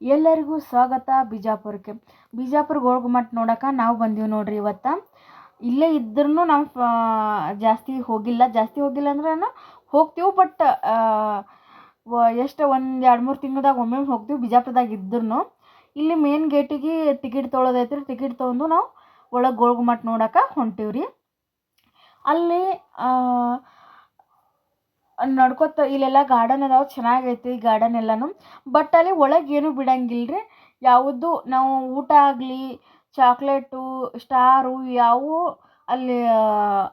ಎಲ್ಲರಿಗೂ ಸ್ವಾಗತ ಬಿಜಾಪುರಕ್ಕೆ. ಬಿಜಾಪುರ ಗೋಳ್ಗುಮ್ಮಟ್ ನೋಡಕ್ಕೆ ನಾವು ಬಂದೀವಿ ನೋಡ್ರಿ ಇವತ್ತು. ಇಲ್ಲೇ ಇದ್ರೂ ನಾವು ಜಾಸ್ತಿ ಹೋಗಿಲ್ಲ. ಜಾಸ್ತಿ ಹೋಗಿಲ್ಲ ಅಂದ್ರೆ ಹೋಗ್ತೀವಿ ಬಟ್ ಎಷ್ಟು ಒಂದು ಎರಡು ಮೂರು ತಿಂಗಳದಾಗ ಒಮ್ಮೆ ಹೋಗ್ತೀವಿ ಬಿಜಾಪುರದಾಗ ಇದ್ರೂ ಇಲ್ಲಿ ಮೇನ್ ಗೇಟಿಗೆ ಟಿಕೆಟ್ ತೊಗೊಳೋದೈತೆ ಟಿಕೆಟ್ ತೊಗೊಂಡು ನಾವು ಒಳಗೆ ಗೋಳ್ಗುಮ್ಮಟ್ ನೋಡಕ್ಕೆ ಹೊಂಟೀವಿ ರೀ ಅಲ್ಲಿ ನಡ್ಕೊತ ಇಲ್ಲೆಲ್ಲ ಗಾರ್ಡನ್ ಅದಾವ, ಚೆನ್ನಾಗೈತಿ ಗಾರ್ಡನ್ ಎಲ್ಲನೂ. ಬಟ್ ಅಲ್ಲಿ ಒಳಗೆ ಏನೂ ಬಿಡಂಗಿಲ್ಲ ರೀ ಯಾವುದು ನಾವು ಊಟ ಆಗಲಿ ಚಾಕ್ಲೇಟು ಸ್ಟಾರು ಯಾವೂ ಅಲ್ಲಿ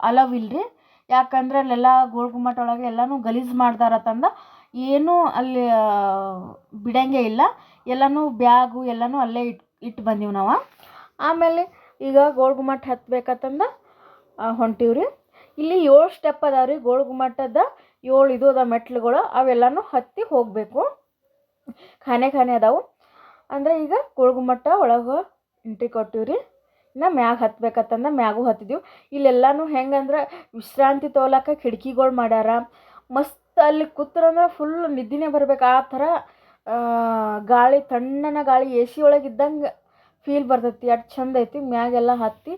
ಅಲವ್ ಇಲ್ಲ ರೀ ಯಾಕಂದ್ರೆ ಅಲ್ಲೆಲ್ಲ ಗೋಳ್ಗುಮ್ಮಟ್ ಒಳಗೆ ಎಲ್ಲನೂ ಗಲೀಜು ಮಾಡ್ದಾರತಂದು ಏನೂ ಅಲ್ಲಿ ಬಿಡಂಗೇ ಇಲ್ಲ. ಎಲ್ಲನೂ ಬ್ಯಾಗು ಎಲ್ಲನೂ ಅಲ್ಲೇ ಇಟ್ಟು ಇಟ್ಟು ಬಂದೀವಿ ನಾವು. ಆಮೇಲೆ ಈಗ ಗೋಳ್ಗುಮ್ಮಟ್ ಹತ್ಬೇಕಂತಂದು ಹೊಂಟೀವಿ ರೀ ಇಲ್ಲಿ ಏಳು ಸ್ಟೆಪ್ ಅದಾವೆ ರೀ ಏಳು ಇದು ಅದ ಮೆಟ್ಲುಗಳು ಅವೆಲ್ಲನೂ ಹತ್ತಿ ಹೋಗಬೇಕು. ಖಾನೆ ಖಾನೆ ಅದಾವು. ಅಂದರೆ ಈಗ ಗೋಳ್ಗುಮ್ಮಟ ಒಳಗೆ ಎಂಟ್ರಿ ಕೊಟ್ಟೀವಿ ರೀ ಇನ್ನು ಮ್ಯಾಗ ಹತ್ಬೇಕಂತಂದು ಮ್ಯಾಗೂ ಹತ್ತಿದ್ದೀವಿ ಇಲ್ಲೆಲ್ಲನೂ ಹೆಂಗಂದ್ರೆ ವಿಶ್ರಾಂತಿ ತೊಗೊಳಕ್ಕೆ ಕಿಟಕಿಗಳು ಮಾಡ್ಯಾರ. ಮಸ್ತ್ ಅಲ್ಲಿ ಕೂತ್ರಂದ್ರೆ ಫುಲ್ ನಿದ್ದೆನೇ ಬರ್ಬೇಕು. ಆ ಥರ ಗಾಳಿ, ತಣ್ಣನ ಗಾಳಿ, ಎ ಸಿ ಒಳಗೆ ಇದ್ದಂಗೆ ಫೀಲ್ ಬರ್ತೈತಿ. ಅಷ್ಟು ಚಂದ ಐತಿ. ಮ್ಯಾಗೆಲ್ಲ ಹತ್ತಿ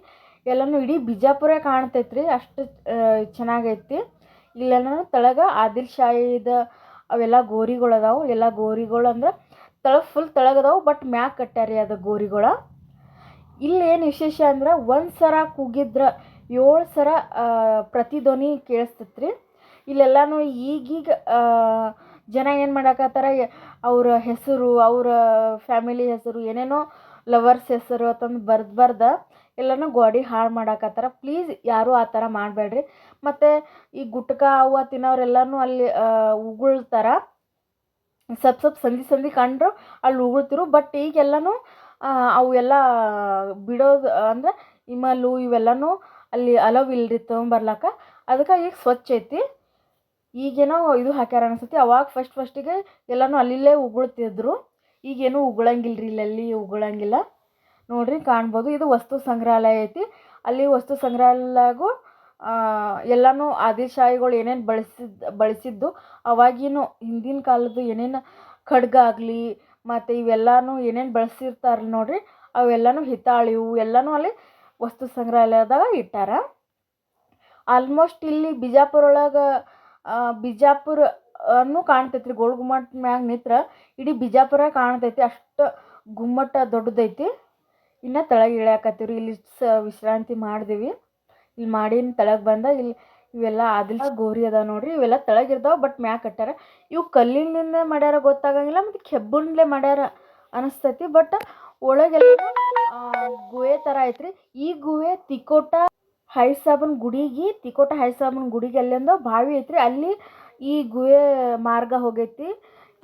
ಎಲ್ಲನೂ ಇಡೀ ಬಿಜಾಪುರ ಕಾಣ್ತೈತೆ ರೀ ಅಷ್ಟು ಚೆನ್ನಾಗೈತಿ. ಇಲ್ಲೆಲ್ಲನೂ ತಳಗ ಆದಿಲ್ ಶಾಹಿದ ಅವೆಲ್ಲ ಗೋರಿಗಳು ಅದಾವು. ಎಲ್ಲ ಗೋರಿಗಳು ಅಂದ್ರೆ ತಳ ಫುಲ್ ತಳಗದಾವು ಬಟ್ ಮ್ಯಾಗ ಕಟ್ಯಾರ ರೀ ಅದು ಗೋರಿಗಳು. ಇಲ್ಲೇನು ವಿಶೇಷ ಅಂದ್ರೆ ಒಂದು ಸರ ಕೂಗಿದ್ರೆ ಏಳು ಸರ ಪ್ರತಿಧ್ವನಿ ಕೇಳಿಸ್ತೈತೆ ರೀ ಇಲ್ಲೆಲ್ಲನೂ ಈಗೀಗ ಜನ ಏನು ಮಾಡಾಕತ್ತಾರ ಅವ್ರ ಹೆಸರು, ಅವರ ಫ್ಯಾಮಿಲಿ ಹೆಸರು, ಏನೇನೋ ಲವರ್ಸ್ ಹೆಸರು ಅಂತಂದು ಬರ್ದು ಬರ್ದು ಎಲ್ಲನೂ ಗೋಡೆ ಹಾಳು ಮಾಡಾಕತ್ತಾರ. ಪ್ಲೀಸ್ ಯಾರೂ ಆ ಥರ ಮಾಡಬೇಡ್ರಿ. ಮತ್ತು ಈ ಗುಟ್ಕ ಅವ ತಿನ್ನೋರೆಲ್ಲನೂ ಅಲ್ಲಿ ಉಗುಳ್ತಾರೆ. ಸ್ವಲ್ಪ ಸ್ವಲ್ಪ ಸಂದಿ ಸಂದಿ ಕಂಡ್ರು ಅಲ್ಲಿ ಉಗುಳ್ತಿರು. ಬಟ್ ಈಗೆಲ್ಲನೂ ಅವು ಎಲ್ಲ ಬಿಡೋದು, ಅಂದ್ರೆ ಇಮಲು ಇವೆಲ್ಲನೂ ಅಲ್ಲಿ ಅಲವ್ ಇಲ್ರಿ ತೊಗೊಂಬರ್ಲಾಕ. ಅದಕ್ಕೆ ಈಗ ಸ್ವಚ್ಛ ಐತಿ. ಈಗೇನೋ ಇದು ಹಾಕ್ಯಾರ ಅನಿಸ್ತೈತಿ. ಅವಾಗ ಫಸ್ಟ್ ಫಸ್ಟಿಗೆ ಎಲ್ಲನೂ ಅಲ್ಲಿಲ್ಲೇ ಉಗುಳ್ತಿದ್ರು. ಈಗೇನು ಉಗುಳಂಗಿಲ್ಲ ರೀ ಇಲ್ಲೆಲ್ಲಿ ಉಗುಳಂಗಿಲ್ಲ. ನೋಡಿರಿ ಕಾಣ್ಬೋದು. ಇದು ವಸ್ತು ಸಂಗ್ರಹಾಲಯ ಐತಿ. ಅಲ್ಲಿ ವಸ್ತು ಸಂಗ್ರಹಾಲಯಾಗೂ ಎಲ್ಲನೂ ಆದಿಶಾಹಿಗಳು ಏನೇನು ಬಳಸಿದ್ದು ಬಳಸಿದ್ದು, ಅವಾಗಿನ ಹಿಂದಿನ ಕಾಲದ್ದು ಏನೇನು ಖಡ್ಗ ಆಗಲಿ, ಮತ್ತು ಇವೆಲ್ಲನೂ ಏನೇನು ಬಳಸಿರ್ತಾರೆ ನೋಡಿರಿ, ಅವೆಲ್ಲನೂ ಹಿತ್ತಾಳಿವು ಎಲ್ಲನೂ ಅಲ್ಲಿ ವಸ್ತು ಸಂಗ್ರಹಾಲಯದಾಗ ಇಟ್ಟಾರ. ಆಲ್ಮೋಸ್ಟ್ ಇಲ್ಲಿ ಬಿಜಾಪುರ ಒಳಗೆ ಬಿಜಾಪುರ ಅನ್ನು ಕಾಣ್ತೈತೆ ರೀ ಗೋಲ್ ಗುಮ್ಮಟ್ ಮ್ಯಾಗ ನಿತ್ರ ಇಡೀ ಬಿಜಾಪುರ ಕಾಣ್ತೈತಿ. ಅಷ್ಟು ಗುಮ್ಮಟ ದೊಡ್ಡದೈತಿ. ಇನ್ನು ತಳಗೆ ಇಳಿಯಾಕತ್ತೀವಿ ಇಲ್ಲಿ ಸ ವಿಶ್ರಾಂತಿ ಮಾಡಿದೀವಿ. ಇಲ್ಲಿ ಮಾಡಿನ ತಳಗೆ ಬಂದ ಇಲ್ಲಿ ಇವೆಲ್ಲ ಆದಿಲ್ ಗೋರಿ ಅದಾವೆ ನೋಡಿರಿ. ಇವೆಲ್ಲ ತಳಗಿರ್ತಾವೆ ಬಟ್ ಮ್ಯಾಗ ಕಟ್ಟಾರ ಇವು ಕಲ್ಲಿನಿಂದ ಮಾಡ್ಯಾರ ಗೊತ್ತಾಗಂಗಿಲ್ಲ, ಮತ್ತು ಕೆಬ್ಬುಂಡ್ಲೆ ಮಾಡ್ಯಾರ ಅನಿಸ್ತೈತಿ. ಬಟ್ ಒಳಗೆಲ್ಲ ಗುಹೆ ಥರ ಐತ್ರಿ. ಈ ಗುಹೆ ತಿಕೋಟ ಹೈಸಾಬನ್ ಗುಡಿಗೆ, ತಿಕೋಟ ಹೈಸಾಬನ್ ಗುಡಿಗೆ ಅಲ್ಲಿಂದ ಬಾವಿ ಐತ್ರಿ. ಅಲ್ಲಿ ಈ ಗುಹೆ ಮಾರ್ಗ ಹೋಗೈತಿ.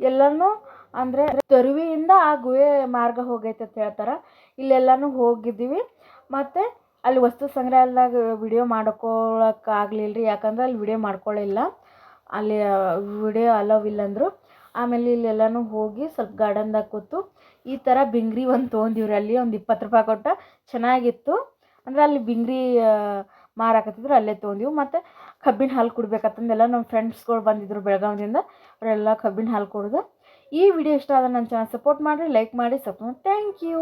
ಎಲ್ಲನೂ ಅಂದರೆ ತರುವಿಯಿಂದ ಆ ಗುಹೆ ಮಾರ್ಗ ಹೋಗೈತೆ ಅಂತ ಹೇಳ್ತಾರೆ. ಇಲ್ಲೆಲ್ಲನೂ ಹೋಗಿದ್ದೀವಿ. ಮತ್ತು ಅಲ್ಲಿ ವಸ್ತು ಸಂಗ್ರಹಾಲಯದಾಗ ವಿಡಿಯೋ ಮಾಡ್ಕೊಳಕ್ಕೆ ಆಗಲಿಲ್ಲ ರೀ ಯಾಕಂದ್ರೆ ಅಲ್ಲಿ ವಿಡಿಯೋ ಮಾಡ್ಕೊಳ್ಳಿಲ್ಲ ಅಲ್ಲಿ ವಿಡಿಯೋ ಅಲವ್ ಇಲ್ಲ ಅಂದರು ಆಮೇಲೆ ಇಲ್ಲೆಲ್ಲನೂ ಹೋಗಿ ಸ್ವಲ್ಪ ಗಾರ್ಡನ್ದಾಗ ಕೂತು ಈ ಥರ ಬಿಂಗ್ರಿ ಒಂದು ತೊಗೊಂಡಿವ್ರಿ. ಅಲ್ಲಿ ಒಂದು ಇಪ್ಪತ್ತು ರೂಪಾಯಿ ಕೊಟ್ಟ ಚೆನ್ನಾಗಿತ್ತು. ಅಂದ್ರೆ ಅಲ್ಲಿ ಬಿಂಗ್ರಿ ಮಾರಾಕತ್ತಿದ್ರು ಅಲ್ಲೇ ತೊಗೊಂಡಿವು. ಮತ್ತು ಕಬ್ಬಿನ ಹಾಲು ಕುಡ್ಬೇಕಂತಂದೆಲ್ಲ ನಮ್ಮ ಫ್ರೆಂಡ್ಸ್ಗಳು ಬಂದಿದ್ದರು ಬೆಳಗಾವಿಯಿಂದ ಅವರೆಲ್ಲ ಕಬ್ಬಿನ ಹಾಲು ಕುಡ್ದು. ಈ ವಿಡಿಯೋ ಇಷ್ಟ ಆದ್ರೆ ನನ್ನ ಚಾನಲ್ ಸಪೋರ್ಟ್ ಮಾಡಿರಿ ಲೈಕ್ ಮಾಡಿ ಸಪೋರ್ಟ್ ಥ್ಯಾಂಕ್ ಯು